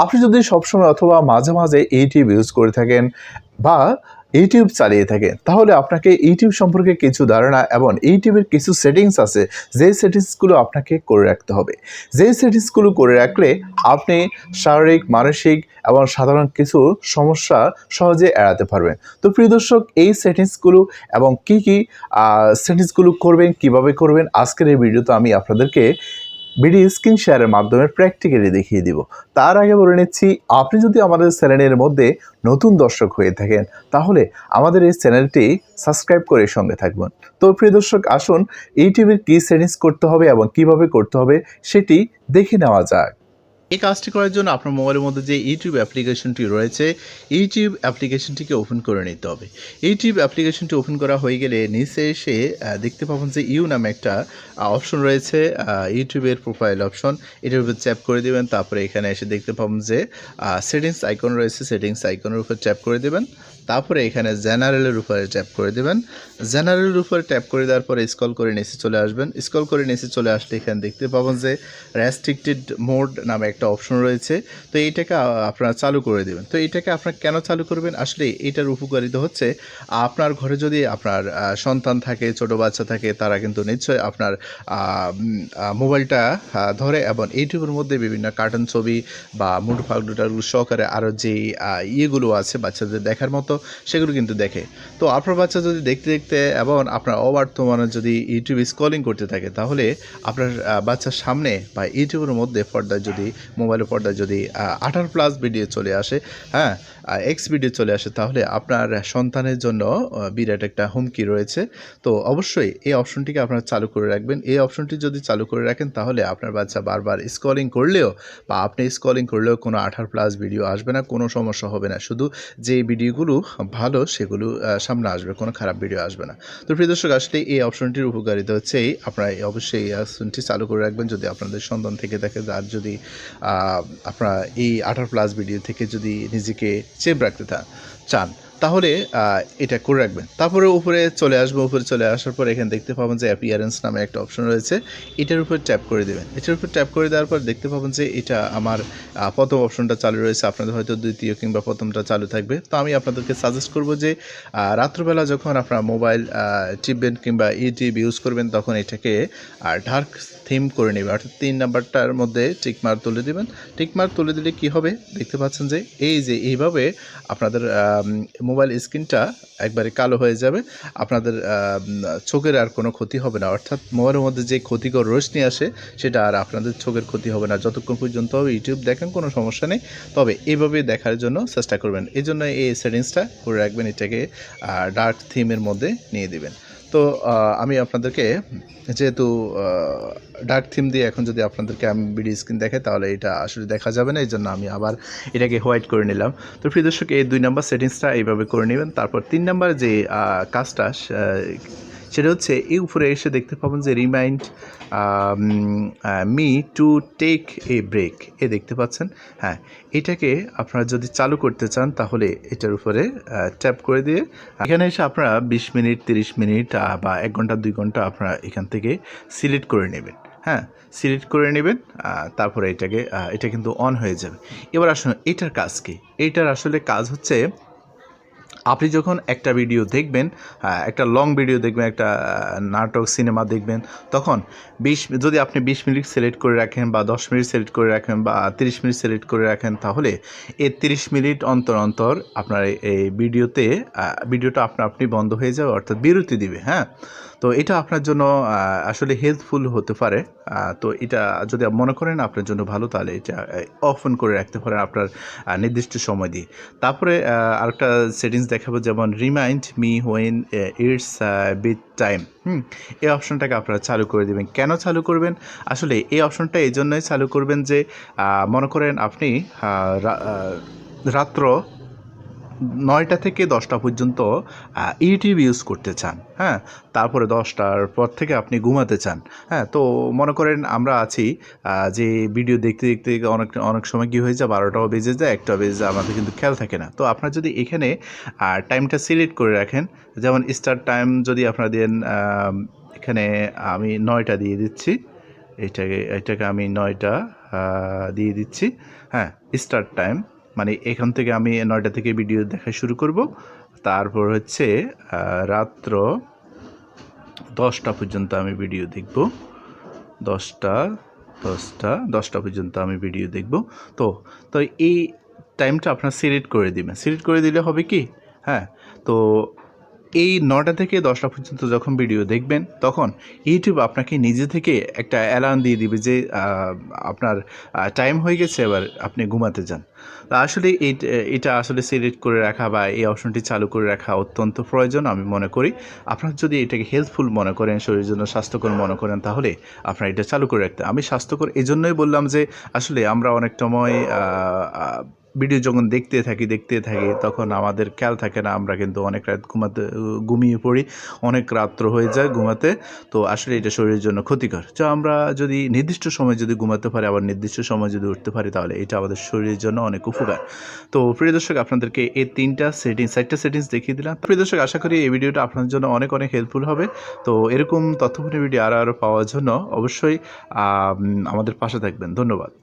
আপনি যদি সবসময় অথবা মাঝে মাঝে ইউটিউব ইউজ করে থাকেন বা ইউটিউব চালিয়ে থাকেন, তাহলে আপনাকে ইউটিউব সম্পর্কে কিছু ধারণা এবং ইউটিউবের কিছু সেটিংস আছে, যে সেটিংসগুলো আপনাকে করে রাখতে হবে। যে সেটিংসগুলো করে রাখলে আপনি শারীরিক, মানসিক এবং সাধারণ কিছু সমস্যা সহজে এড়াতে পারবেন। তো প্রিয় দর্শক, এই সেটিংসগুলো এবং কি কি সেটিংসগুলো করবেন, কীভাবে করবেন, আজকের এই ভিডিওতে আমি আপনাদেরকে ভিডিও স্ক্রিন শেয়ারের মাধ্যমে প্র্যাকটিক্যালি দেখিয়ে দিব। তার আগে বলে নিচ্ছি, আপনি যদি আমাদের চ্যানেলের মধ্যে নতুন দর্শক হয়ে থাকেন, তাহলে আমাদের এই চ্যানেলটি সাবস্ক্রাইব করে সঙ্গে থাকবেন। তো প্রিয় দর্শক, আসুন ইউটিউবের কী সেটিংস করতে হবে এবং কীভাবে করতে হবে সেটি দেখে নেওয়া যাক। এই কাজটি করার জন্য আপনার মোবাইলের মধ্যে যে ইউটিউব অ্যাপ্লিকেশনটি রয়েছে, ইউটিউব অ্যাপ্লিকেশনটিকে ওপেন করে নিতে হবে। ইউটিউব অ্যাপ্লিকেশনটি ওপেন করা হয়ে গেলে নিচে এসে দেখতে পাবেন যে ইউ নামে একটা অপশন রয়েছে ইউটিউবের প্রোফাইল অপশন এটার উপর ট্যাপ করে দেবেন, তারপরে এখানে এসে দেখতে পাবেন যে সেটিংস আইকন রয়েছে সেটিংস আইকনের উপর ট্যাপ করে দেবেন। তারপরে এখানে জেনারেলের উপরে ট্যাপ করে দেবেন। জেনারেলের উপরে ট্যাপ করে দেওয়ার পরে স্কল করে নিচে চলে আসবেন। স্কল করে নিচে চলে আসলে এখানে দেখতে পাবেন যে রেস্ট্রিক্টেড মোড নামে একটা অপশন রয়েছে। তো এইটাকে আপনারা চালু করে দেবেন। তো এইটাকে আপনারা কেন চালু করবেন? আসলে এটার উপকারিতা হচ্ছে, আপনার ঘরে যদি আপনার সন্তান থাকে, ছোট বাচ্চা থাকে, তারা কিন্তু নিশ্চয়ই আপনার মোবাইলটা ধরে এবং ইউটিউবের মধ্যে বিভিন্ন কার্টুন ছবি বা মুঠো ফাগডুটার সহকারে আরও যে ইয়েগুলো আছে বাচ্চাদের দেখার মতো, সেগুলো কিন্তু দেখে। তো আপনার বাচ্চা যদি দেখতে দেখতে এবং আপনার অবর্তমানে যদি ইউটিউব স্ক্রলিং করতে থাকে, তাহলে আপনার বাচ্চার সামনে বা ইউটিউবের মধ্যে পর্দায় যদি মোবাইলের পর্দায় যদি আঠারো প্লাস ভিডিও চলে আসে হ্যাঁ এক্স ভিডিও চলে আসে, তাহলে আপনার সন্তানের জন্য বিরাট একটা হুমকি রয়েছে। তো অবশ্যই এই অপশনটিকে আপনারা চালু করে রাখবেন। এই অপশনটি যদি চালু করে রাখেন, তাহলে আপনার বাচ্চা বারবার স্কলিং করলেও বা আপনি স্কলিং করলেও কোনো আঠারো প্লাস ভিডিও আসবে না, কোনো সমস্যা হবে না। শুধু যে ভিডিওগুলো ভালো, সেগুলো সামনে আসবে, কোনো খারাপ ভিডিও আসবে না। তো প্রিয় দর্শক, আসলে এই অপশনটির উপকারিতা হচ্ছে আপনারা অবশ্যই এই অপশনটি চালু করে রাখবেন। যদি আপনাদের সন্তান থেকে থাকে আর যদি আপনারা এই আঠারো প্লাস ভিডিও থেকে যদি নিজেকে সেভ রাখতে চান। তাহলে এটা করে রাখবেন। তারপরে উপরে চলে আসব, উপরে চলে আসার পর এখানে দেখতে পাবেন যে অ্যাপিয়ারেন্স নামে একটা অপশন রয়েছে। এটার উপর ট্যাপ করে দেবেন। এটার উপর ট্যাপ করে দেওয়ার পর দেখতে পাবেন যে এটা আমার প্রথম অপশনটা চালু রয়েছে। আপনাদের হয়তো দ্বিতীয় কিংবা প্রথমটা চালু থাকবে। তো আমি আপনাদেরকে সাজেস্ট করব যে রাত্রবেলা যখন আপনারা মোবাইল টিপবেন কিংবা ইউটিউব ইউজ করবেন, তখন এটাকে ডার্ক থিম করে নেবে অর্থাৎ তিন নাম্বারটার মধ্যে টিকমার্ক তুলে দেবেন। টিকমার্ক তুলে দিলে কি হবে? দেখতে পাচ্ছেন যে, এই যে এইভাবে আপনাদের মোবাইল স্ক্রিনটা একবারে কালো হয়ে যাবে। আপনাদের চোখের আর কোনো ক্ষতি হবে না। অর্থাৎ মোবাইলের মধ্যে যে ক্ষতিকর রোশনি আসে, সেটা আর আপনাদের চোখের ক্ষতি হবে না। যতক্ষণ পর্যন্ত হবে ইউটিউব দেখেন, কোনো সমস্যা নেই। তবে এভাবে দেখার জন্য চেষ্টা করবেন। এই জন্য এই সেটিংসটা করে রাখবেন। এটাকে ডার্ক থিমের মধ্যে নিয়ে দিবেন। তো আমি আপনাদেরকে যেহেতু ডার্ক থিম দিয়ে এখন যদি আপনাদেরকে আমি বিডি স্ক্রিন দেখাই, তাহলে এটা আসলে দেখা যাবে না এই জন্য আমি আবার এটাকে হোয়াইট করে নিলাম। তো প্রিয় দর্শক, এই দুই নাম্বার সেটিংসটা এইভাবে করে নেবেন। তারপর তিন নাম্বার যে কাজটা সেটা হচ্ছে, এই উপরে এসে দেখতে পাবেন যে remind me to take a break এ দেখতে পাচ্ছেন? হ্যাঁ এটাকে আপনারা যদি চালু করতে চান, তাহলে এটার উপরে ট্যাপ করে দিয়ে, এখানে এসে আপনারা বিশ মিনিট, তিরিশ মিনিট বা এক ঘণ্টা, দুই ঘণ্টা আপনারা এখান থেকে সিলেক্ট করে নেবেন। হ্যাঁ সিলেক্ট করে নেবেন তারপরে এটাকে এটা কিন্তু অন হয়ে যাবে। এবার আসুন, এটার কাজ কি? এইটার আসলে কাজ হচ্ছে আপনি যখন একটা ভিডিও দেখবেন একটা লং ভিডিও দেখবেন, একটা নাটক সিনেমা দেখবেন, তখন বিশ, যদি আপনি বিশ মিনিট সিলেক্ট করে রাখেন বা দশ মিনিট সিলেক্ট করে রাখেন বা তিরিশ মিনিট সিলেক্ট করে রাখেন, তাহলে এই তিরিশ মিনিট অন্তর অন্তর আপনার এই- এই ভিডিওতে ভিডিওটা আপনা আপনি বন্ধ হয়ে যাবে, অর্থাৎ বিরতি দিবে হ্যাঁ? তো এটা আপনার জন্য আসলে হেল্পফুল হতে পারে। তো এটা যদি মনে করেন আপনার জন্য ভালো, তাহলে এটা অফন করে রাখতে পারেন আপনার নির্দিষ্ট সময় দিয়ে। তারপরে আরেকটা সেটিংস দেখাবো, যেমন remind me when it's bedtime hmm, এই অপশনটাকে আপনারা চালু করে দেবেন। কেন চালু করবেন? আসলে এই অপশনটা এই জন্যই চালু করবেন যে মনে করেন আপনি রাত্র নয়টা থেকে দশটা পর্যন্ত ইউটিউব ইউজ করতে চান হ্যাঁ? তারপরে দশটার পর থেকে আপনি ঘুমাতে চান হ্যাঁ? তো মনে করেন আমরা আছি যে ভিডিও দেখতে দেখতে অনেক অনেক সময় কী হয়ে যায়, বারোটাও বেজে যায় একটা বেজে যায়, আমাদের কিন্তু খেয়াল থাকে না। তো আপনার যদি এখানে টাইমটা সিলেক্ট করে রাখেন, যেমন স্টার্ট টাইম যদি আপনারা দেন এখানে আমি নয়টা দিয়ে দিচ্ছি, এটাকে এটাকে আমি নয়টা দিয়ে দিচ্ছি হ্যাঁ? স্টার্ট টাইম মানে এখান থেকে আমি নয়টা থেকে ভিডিও দেখা শুরু করব। তারপর হচ্ছে রাত্র দশটা পর্যন্ত আমি ভিডিও দেখব। দশটা দশটা দশটা পর্যন্ত আমি ভিডিও দেখব। তো তো এই টাইমটা আপনার সিলেক্ট করে দিবেন। সিলেক্ট করে দিলে হবে কি? হ্যাঁ তো এই নটা থেকে দশটা পর্যন্ত যখন ভিডিও দেখবেন, তখন ইউটিউব আপনাকে নিজে থেকে একটা অ্যালার্ম দিয়ে দিবে যে আপনার টাইম হয়ে গেছে, এবার আপনি ঘুমাতে যান। আসলে এটা আসলে সিলেক্ট করে রাখা বা এই অপশনটি চালু করে রাখা অত্যন্ত প্রয়োজন আমি মনে করি। আপনার যদি এটাকে হেল্পফুল মনে করেন, শরীরের জন্য স্বাস্থ্যকর মনে করেন, তাহলে আপনার এটা চালু করে রাখতে আমি স্বাস্থ্যকর এই জন্যই বললাম যে, আসলে আমরা অনেক সময় ভিডিও যখন দেখতে থাকি দেখতে থাকি, তখন আমাদের খেয়াল থাকে না, আমরা কিন্তু অনেক রাত ঘুমাতে ঘুমিয়ে পড়ি, অনেক রাত্র হয়ে যায় ঘুমাতে, তো আসলে এটা শরীরের জন্য ক্ষতিকর। তো আমরা যদি নির্দিষ্ট সময় যদি ঘুমাতে পারি, আবার নির্দিষ্ট সময় যদি উঠতে পারি, তাহলে এটা আমাদের শরীরের জন্য অনেক উপকার। তো প্রিয় দর্শক, আপনাদেরকে এই তিনটা সেটিংস চারটা সেটিংস দেখিয়ে দিলাম। প্রিয় দর্শক, আশা করি এই ভিডিওটা আপনাদের জন্য অনেক অনেক হেল্পফুল হবে। তো এরকম তথ্যপূর্ণ ভিডিও আরও আরও পাওয়ার জন্য অবশ্যই আমাদের পাশে থাকবেন। ধন্যবাদ।